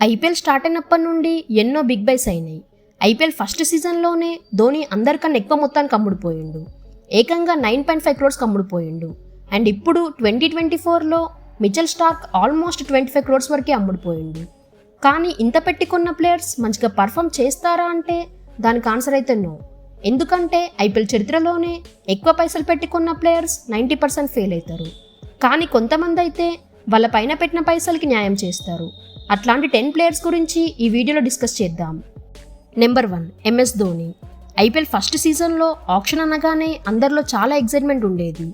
IPL start అయినప్పటి నుండి ఎన్నో బిగ్ బైస్ అయినాయి. ఐపీఎల్ ఫస్ట్ సీజన్లోనే ధోని అందరికన్నా ఎక్కువ మొత్తానికి అమ్ముడుపోయిండు. ఏకంగా నైన్ పాయింట్ ఫైవ్ క్రోర్స్కి అమ్ముడుపోయిండు. అండ్ ఇప్పుడు ట్వంటీ ట్వంటీ ఫోర్లో Mitchell Starc almost twenty five crores వరకే అమ్ముడుపోయిండు. కానీ ఇంత పెట్టుకున్న ప్లేయర్స్ మంచిగా పర్ఫామ్ చేస్తారా అంటే దానికి ఆన్సర్ అయితే నో. ఎందుకంటే ఐపీఎల్ చరిత్రలోనే ఎక్కువ పైసలు పెట్టుకున్న ప్లేయర్స్ నైంటీ పర్సెంట్ ఫెయిల్ అవుతారు. కానీ కొంతమంది అయితే వాళ్ళ పైన పెట్టిన పైసలకి న్యాయం చేస్తారు. అట్లాంటి టెన్ ప్లేయర్స్ గురించి ఈ వీడియోలో డిస్కస్ చేద్దాం. Number one MS Dhoni IPL first సీజన్లో ఆప్షన్ అనగానే అందరిలో చాలా ఎగ్జైట్మెంట్ ఉండేది.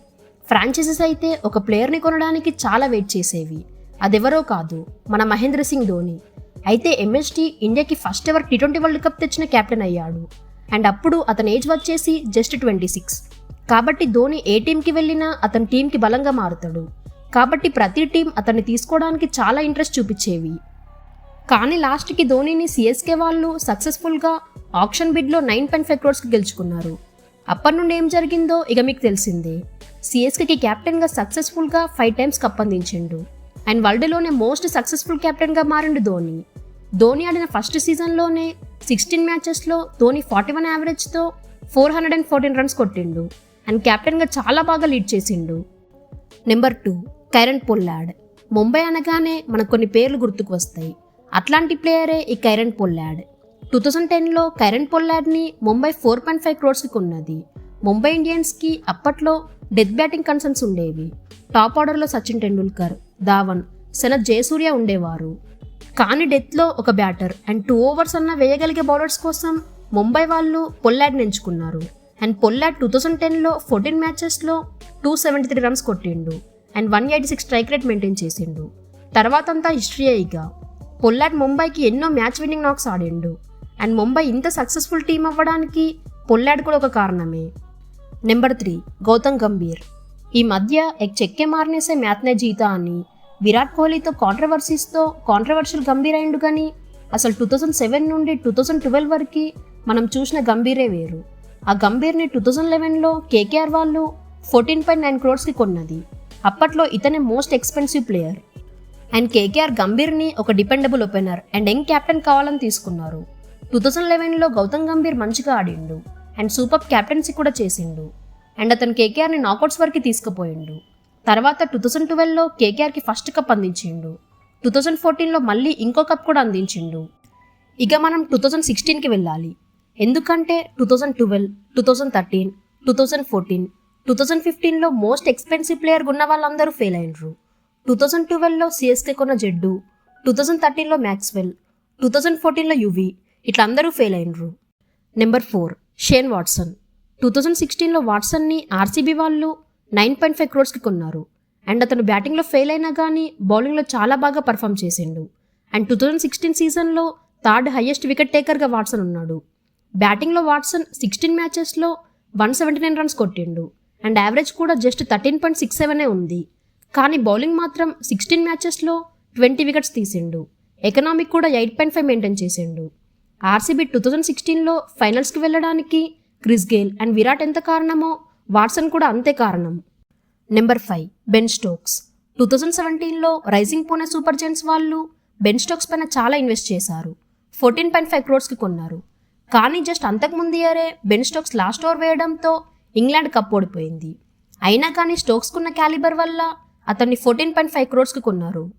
ఫ్రాంచైజెస్ అయితే ఒక ప్లేయర్ని కొనడానికి చాలా వెయిట్ చేసేవి. అదెవరో కాదు మన మహేంద్ర సింగ్ ధోని. అయితే ఎంఎస్టీ ఇండియాకి first ever T twenty World Cup తెచ్చిన కెప్టెన్ అయ్యాడు. అండ్ అప్పుడు అతని ఏజ్ వచ్చేసి జస్ట్ ట్వంటీ సిక్స్ కాబట్టి ధోని ఏ టీంకి వెళ్ళినా అతని టీంకి బలంగా మారుతాడు. కాబట్టి ప్రతి టీం అతన్ని తీసుకోవడానికి చాలా ఇంట్రెస్ట్ చూపించేవి. కానీ లాస్ట్కి ధోనిని సిఎస్కే వాళ్ళు సక్సెస్ఫుల్గా ఆప్షన్ బిడ్లో నైన్ పాయింట్ ఫైవ్ క్రోర్స్కి గెలుచుకున్నారు. అప్పటి నుండి ఏం జరిగిందో ఇక మీకు తెలిసిందే. సిఎస్కేకి కెప్టెన్గా సక్సెస్ఫుల్గా ఫైవ్ టైమ్స్ కప్ అందించిండు. అండ్ వరల్డ్లోనే మోస్ట్ సక్సెస్ఫుల్ కెప్టెన్గా మారిండు ధోని. ధోని ఆడిన ఫస్ట్ సీజన్లోనే సిక్స్టీన్ మ్యాచెస్లో Dhoni forty one యావరేజ్తో four hundred and fourteen runs కొట్టిండు. అండ్ కెప్టెన్గా చాలా బాగా లీడ్ చేసిండు. Number two Kieron Pollard. Mumbai అనగానే మనకు కొన్ని పేర్లు గుర్తుకు వస్తాయి. అట్లాంటి ప్లేయరే ఈ కైరన్ పొల్లాడ్. టూ థౌజండ్ టెన్లో కైరన్ పొల్లాడ్ని ముంబై ఫోర్ పాయింట్ ఫైవ్ క్రోర్స్కి కొన్నది. ముంబై ఇండియన్స్కి అప్పట్లో డెత్ బ్యాటింగ్ కన్సర్న్స్ ఉండేవి. టాప్ ఆర్డర్లో సచిన్ టెండూల్కర్ ధావన్ శనత్ జయసూర్య ఉండేవారు. కానీ డెత్లో ఒక బ్యాటర్ అండ్ టూ ఓవర్స్ అన్న వేయగలిగే బౌలర్స్ కోసం ముంబై వాళ్ళు పొల్లాడ్ని ఎంచుకున్నారు. అండ్ పొల్లాడ్ టూ థౌజండ్ టెన్లో ఫోర్టీన్ మ్యాచెస్లో టూ సెవెంటీ త్రీ రన్స్ కొట్టిండు. And one eighty six strike rate maintain చేసిండు. తర్వాత అంతా హిస్టరీ ఇక. పొల్లాడ్ ముంబైకి ఎన్నో మ్యాచ్ విన్నింగ్ నాక్స్ ఆడిండు. అండ్ ముంబై ఇంత సక్సెస్ఫుల్ టీం అవ్వడానికి పొల్లాడ్ కూడా ఒక కారణమే. Number three Gautam Gambhir. ఈ మధ్య ఎక్ చెక్కే మారనేసే మ్యాథ్నే జీతా అని విరాట్ కోహ్లీతో కాంట్రవర్సీస్తో కాంట్రవర్షియల్ గంభీర్ అయిండు కానీ అసలు టూ థౌజండ్ సెవెన్ నుండి టూ థౌజండ్ ట్వెల్వ్ వరకు మనం చూసిన గంభీరే వేరు. ఆ గంభీర్ని టూ థౌజండ్ లెవెన్లో కేకేఆర్ వాళ్ళు ఫోర్టీన్ పాయింట్ నైన్ క్రోర్స్కి కొన్నది. అప్పట్లో ఇతనే most expensive player. And KKR గంభీర్ని ఒక dependable opener and young captain కావాలని తీసుకున్నారు. టూ థౌజండ్ లెవెన్లో గౌతమ్ గంభీర్ మంచిగా ఆడిండు అండ్ సూపర్ క్యాప్టెన్సీ కూడా చేసిండు. అండ్ అతను కేకేఆర్ని నాకౌట్స్ వరకు తీసుకుపోయిండు. తర్వాత టూ థౌజండ్ ట్వెల్వ్లో కేకేఆర్కి ఫస్ట్ కప్ అందించిండు. టూ థౌజండ్ ఫోర్టీన్లో మళ్ళీ ఇంకో కప్ కూడా అందించిండు. ఇక మనం టూ థౌజండ్ సిక్స్టీన్కి వెళ్ళాలి. ఎందుకంటే two thousand twelve two thousand thirteen two thousand fourteen two thousand ఫిఫ్టీన్లో మోస్ట్ ఎక్స్పెన్సివ్ ప్లేయర్ ఉన్న వాళ్ళందరూ ఫెయిల్ అయినరు. టూ థౌజండ్ ట్వెల్వ్లో సిఎస్కే కొన్న జడ్డు టూ థౌజండ్ థర్టీన్లో మ్యాక్స్వెల్ టూ థౌజండ్ ఫోర్టీన్లో యువి ఇట్లా అందరూ fail అయినరు. Number four Shane Watson. Two thousand సిక్స్టీన్లో వాట్సన్ని ఆర్సీబీ వాళ్ళు నైన్ పాయింట్ ఫైవ్ క్రోర్స్కి కొన్నారు. అండ్ అతను బ్యాటింగ్లో ఫెయిల్ అయినా కానీ బౌలింగ్లో చాలా బాగా పర్ఫామ్ చేసిండు. అండ్ టూ థౌజండ్ సిక్స్టీన్ సీజన్లో థర్డ్ హైయెస్ట్ వికెట్ టేకర్గా వాట్సన్ ఉన్నాడు. బ్యాటింగ్లో వాట్సన్ సిక్స్టీన్ మ్యాచెస్లో వన్ సెవెంటీ నైన్ రన్స్ కొట్టిండు. అండ్ యావరేజ్ కూడా జస్ట్ థర్టీన్ పాయింట్ సిక్స్ సెవెనే ఉంది. కానీ బౌలింగ్ మాత్రం సిక్స్టీన్ మ్యాచెస్లో ట్వంటీ వికెట్స్ తీసిండు. ఎకనామిక్ కూడా ఎయిట్ పాయింట్ ఫైవ్ మెయింటైన్ చేసిండు. ఆర్సీబీ టూ థౌజండ్ సిక్స్టీన్లో ఫైనల్స్కి వెళ్ళడానికి క్రిస్ గేల్ అండ్ విరాట్ ఎంత కారణమో వాట్సన్ కూడా అంతే కారణం. Number five Ben Stokes. Two thousand సెవెంటీన్లో రైజింగ్ పూణే సూపర్ జెంట్స్ వాళ్ళు బెన్ స్టోక్స్ పైన చాలా ఇన్వెస్ట్ చేశారు. ఫోర్టీన్ పాయింట్ ఫైవ్ క్రోర్స్కి కొన్నారు. కానీ జస్ట్ అంతకుముందు ఇయరే బెన్ స్టోక్స్ లాస్ట్ ఓవర్ వేయడంతో ఇంగ్లాండ్ కప్ ఓడిపోయింది. అయినా కానీ స్టోక్స్కున్న క్యాలిబర్ వల్ల అతన్ని ఫోర్టీన్ పాయింట్ ఫైవ్ క్రోర్స్కి కొన్నారు.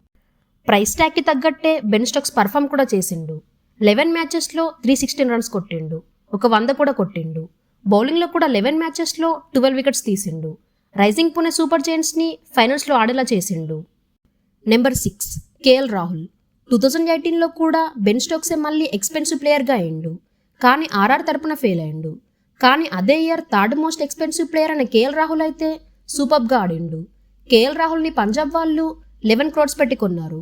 ప్రైస్ ట్యాగ్కి తగ్గట్టే బెన్ స్టోక్స్ పర్ఫామ్ కూడా చేసిండు. లెవెన్ మ్యాచెస్లో త్రీ సిక్స్టీన్ రన్స్ కొట్టిండు. ఒక వంద కూడా కొట్టిండు. బౌలింగ్లో కూడా లెవెన్ మ్యాచెస్లో ట్వెల్వ్ వికెట్స్ తీసిండు. రైజింగ్ పుణె సూపర్ జైంట్స్ని ఫైనల్స్లో ఆడేలా చేసిండు. Number six KL Rahul. Two thousand ఎయిటీన్లో కూడా బెన్ స్టోక్సే మళ్ళీ ఎక్స్పెన్సివ్ ప్లేయర్గా అయిండు. కానీ ఆర్ఆర్ తరపున ఫెయిల్ అయిండు. కానీ అదే year third most expensive player అయిన కేఎల్ రాహుల్ అయితే సూపర్గా ఆడిండు. కేఎల్ రాహుల్ని పంజాబ్ వాళ్ళు లెవెన్ క్రోడ్స్ పెట్టుకున్నారు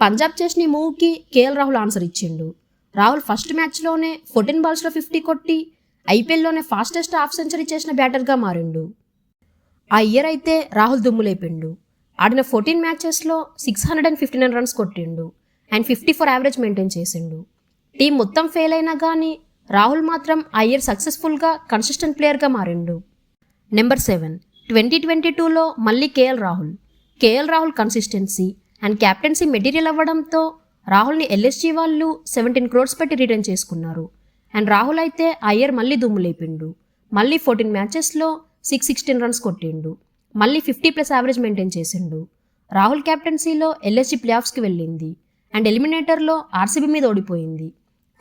పంజాబ్ చేసిన మూవ్కి కేఎల్ రాహుల్ ఆన్సర్ ఇచ్చిండు. రాహుల్ ఫస్ట్ మ్యాచ్లోనే ఫోర్టీన్ బాల్స్లో ఫిఫ్టీ కొట్టి ఐపీఎల్లోనే ఫాస్టెస్ట్ హాఫ్ సెంచరీ చేసిన బ్యాటర్గా మారిండు. ఆ ఇయర్ అయితే రాహుల్ దుమ్ము లేపిండు ఆడిన fourteen మ్యాచెస్లో six hundred and fifty nine runs కొట్టిండు. And fifty four average maintain చేసిండు. టీం మొత్తం ఫెయిల్ అయినా కానీ రాహుల్ మాత్రం ఆ ఇయర్ సక్సెస్ఫుల్గా కన్సిస్టెంట్ ప్లేయర్గా మారిండు. నెంబర్ సెవెన్ ట్వంటీ ట్వంటీ టూలో మళ్ళీ KL Rahul. KL Rahul consistency and captaincy material అవ్వడంతో రాహుల్ని ఎల్ఎస్జీ వాళ్ళు సెవెంటీన్ క్రోడ్స్ పెట్టి రిటర్న్ చేసుకున్నారు. అండ్ రాహుల్ అయితే ఆ ఇయర్ మళ్ళీ దుమ్ము లేపిండు. మళ్ళీ ఫోర్టీన్ మ్యాచెస్లో సిక్స్ సిక్స్టీన్ రన్స్ కొట్టిండు. మళ్ళీ ఫిఫ్టీ ప్లస్ యావరేజ్ మెయింటైన్ చేసిండు. రాహుల్ కెప్టెన్సీలో ఎల్ఎస్జీ ప్లే ఆఫ్స్కి వెళ్ళింది. అండ్ ఎలిమినేటర్లో ఆర్సీబీ మీద ఓడిపోయింది.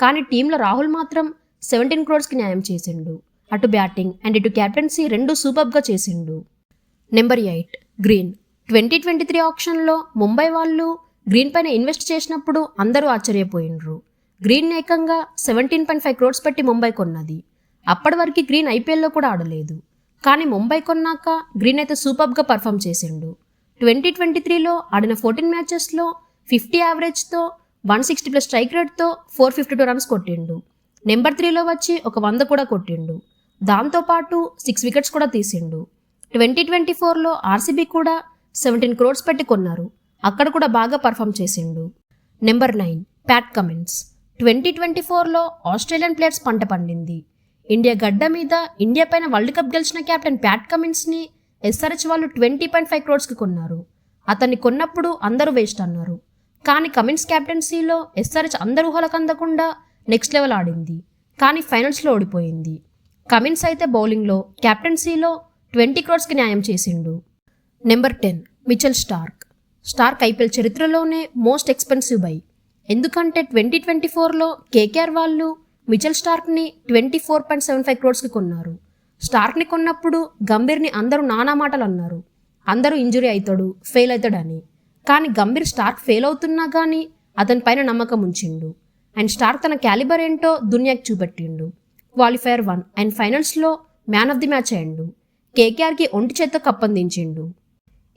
కానీ టీంలో రాహుల్ మాత్రం సెవెంటీన్ క్రోడ్స్కి న్యాయం చేసిండు. అటు బ్యాటింగ్ అండ్ ఇటు క్యాప్టెన్సీ రెండు సూపర్గా చేసిండు. Number eight Green. Twenty twenty three ఆప్షన్లో ముంబై వాళ్ళు గ్రీన్ పైన ఇన్వెస్ట్ చేసినప్పుడు అందరూ ఆశ్చర్యపోయినరు గ్రీన్ ఏకంగా సెవెంటీన్ పాయింట్ ఫైవ్ క్రోడ్స్ పెట్టి ముంబై కొన్నది. అప్పటి వరకు గ్రీన్ ఐపీఎల్లో కూడా ఆడలేదు. కానీ ముంబై కొన్నాక గ్రీన్ అయితే సూపర్గా పర్ఫామ్ చేసిండు. ట్వంటీ ట్వంటీ త్రీలో ఆడిన ఫోర్టీన్ మ్యాచెస్లో ఫిఫ్టీ యావరేజ్తో వన్ సిక్స్టీ ప్లస్ స్ట్రైక్ రేట్తో ఫోర్ ఫిఫ్టీ టూ రన్స్ కొట్టిండు. నెంబర్ త్రీలో వచ్చి ఒక వంద కూడా కొట్టిండు. దాంతోపాటు సిక్స్ వికెట్స్ కూడా తీసిండు. ట్వంటీ ట్వంటీ ఫోర్లో ఆర్సీబీ కూడా సెవెంటీన్ క్రోడ్స్ పెట్టి కొన్నారు. అక్కడ కూడా బాగా పర్ఫామ్ చేసిండు. Number nine Pat Cummins. Twenty twenty ఫోర్లో ఆస్ట్రేలియన్ ప్లేయర్స్ పంట పండింది. ఇండియా గడ్డ మీద ఇండియా పైన వరల్డ్ కప్ గెలిచిన కెప్టెన్ ప్యాట్ కమిన్స్ని ఎస్ఆర్హెచ్ వాళ్ళు ట్వంటీ పాయింట్ ఫైవ్ క్రోడ్స్కి కొన్నారు. అతన్ని కొన్నప్పుడు అందరూ వేస్ట్ అన్నారు. కానీ కమిన్స్ క్యాప్టెన్సీలో ఎస్ఆర్హెచ్ అందరు ఊహలకు అందకుండా నెక్స్ట్ లెవెల్ ఆడింది. కానీ ఫైనల్స్లో ఓడిపోయింది. కమిన్స్ అయితే బౌలింగ్లో కెప్టెన్సీలో ట్వంటీ క్రోడ్స్కి న్యాయం చేసిండు. Number ten Mitchell Starc. Starc IPL చరిత్రలోనే మోస్ట్ ఎక్స్పెన్సివ్ బై. ఎందుకంటే ట్వంటీ ట్వంటీ ఫోర్లో కేకేఆర్ వాళ్ళు Mitchell స్టార్క్ని twenty four point seven five క్రోడ్స్కి కొన్నారు. స్టార్క్ని కొన్నప్పుడు గంభీర్ని అందరూ నానా మాటలు అన్నారు. అందరూ ఇంజురీ అవుతాడు ఫెయిల్ అవుతాడని కానీ గంభీర్ స్టార్క్ ఫెయిల్ అవుతున్నా కానీ అతని పైన నమ్మకం ఉంచిండు. అండ్ స్టార్క్ తన క్యాలిబర్ ఏంటో దునియాకి చూపెట్టిండు. క్వాలిఫైయర్ వన్ అండ్ ఫైనల్స్లో మ్యాన్ ఆఫ్ ది మ్యాచ్ అయ్యిండు. కేకేఆర్కి ఒంటి చేత్తో కప్పందించిండు.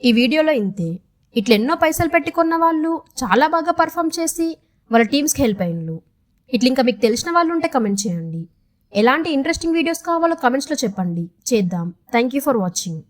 ఈ వీడియోలో ఇంతే. ఇట్లెన్నో పైసలు పెట్టుకున్న వాళ్ళు చాలా బాగా పర్ఫామ్ చేసి వాళ్ళ టీమ్స్కి హెల్ప్ అయ్యిండ్రు ఇట్లా ఇంకా మీకు తెలిసిన వాళ్ళు ఉంటే కమెంట్ చేయండి. ఎలాంటి ఇంట్రెస్టింగ్ వీడియోస్ కావాలో కమెంట్స్లో చెప్పండి. చేద్దాం. Thank you for watching.